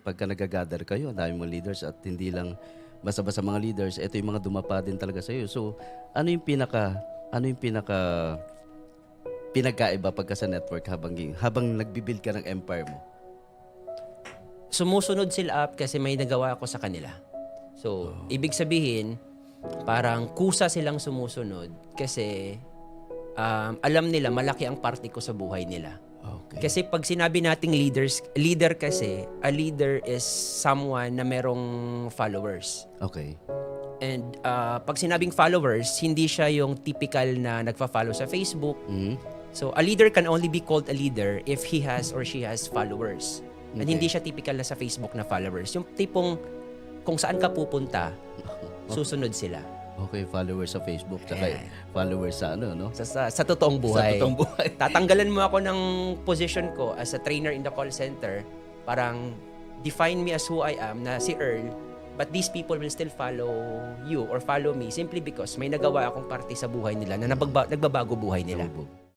pagka nagagather kayo, ang dami mong leaders at hindi lang basta-basta mga leaders, ito yung mga dumapa din talaga sa iyo. So, ano yung pinaka ano yung pinaka pinagkaiba pagka sa network habang habang nagbi-build ka ng empire mo? Sumusunod sila up kasi may nagawa ako sa kanila. So, ibig sabihin, parang kusa silang sumusunod kasi um, alam nila malaki ang parte ko sa buhay nila. Okay. Kasi pag sinabi nating leaders, leader kasi, a leader is someone na merong followers. Okay. And uh, pag sinabing followers, hindi siya yung typical na nagfa-follow sa Facebook. Mhm. So a leader can only be called a leader if he has or she has followers. And Okay. hindi siya typical na sa Facebook na followers. Yung tipong kung saan ka pupunta, susunod sila. Okay, followers sa Facebook tsaka Ayan. followers sa ano, no? Sa, sa, sa totoong buhay. Sa totoong buhay. Tatanggalan mo ako ng position ko as a trainer in the call center. Parang define me as who I am na si Earl. But these people will still follow you or follow me simply because may nagawa akong parte sa buhay nila na nabagba- nagbabago buhay nila. Lubog.